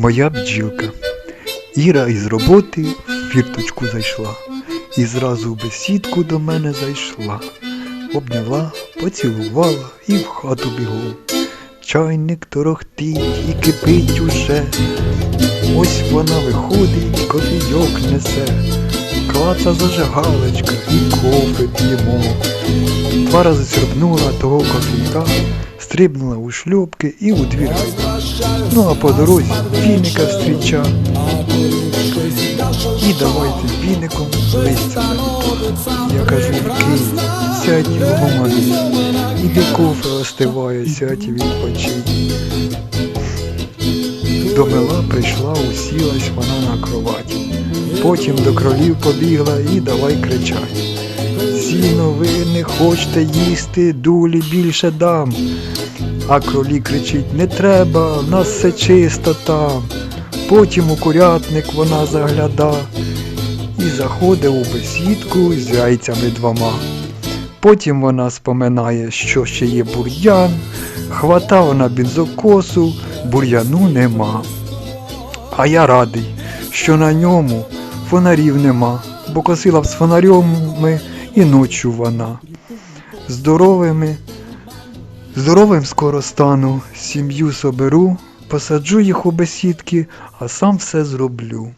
Моя бджілка. Іра із роботи в фірточку зайшла. І зразу в бесідку до мене зайшла. Обняла, поцілувала і в хату бігом. Чайник торохтить і кипить уже. Ось вона виходить, кофійок несе. Клаца зажигалочка і кофе п'ємо. Два рази сірбнула того кофійка, стрибнула у шльопки і у двір. Ну а по дорозі віника зустріча. І давайте віником листя. Я кажу, Кий, сядь і ломанись. Іди кофе остиває, сядь і відпочинь. До мила прийшла, усілась вона на кроваті. Потім до кролів побігла і давай кричать. Сіно ви не хочете їсти, дулі більше дам. А кролі кричить, не треба, в нас все чисто там. Потім у курятник вона загляда і заходить у бесідку з яйцями двома. Потім вона споминає, що ще є бур'ян, хвата вона бензокосу, бур'яну нема. А я радий, що на ньому фонарів нема, бо косила б з фонарями і ночу вона. Здоровими, здоровим скоро стану, сім'ю соберу, посаджу їх у бесідки, а сам все зроблю.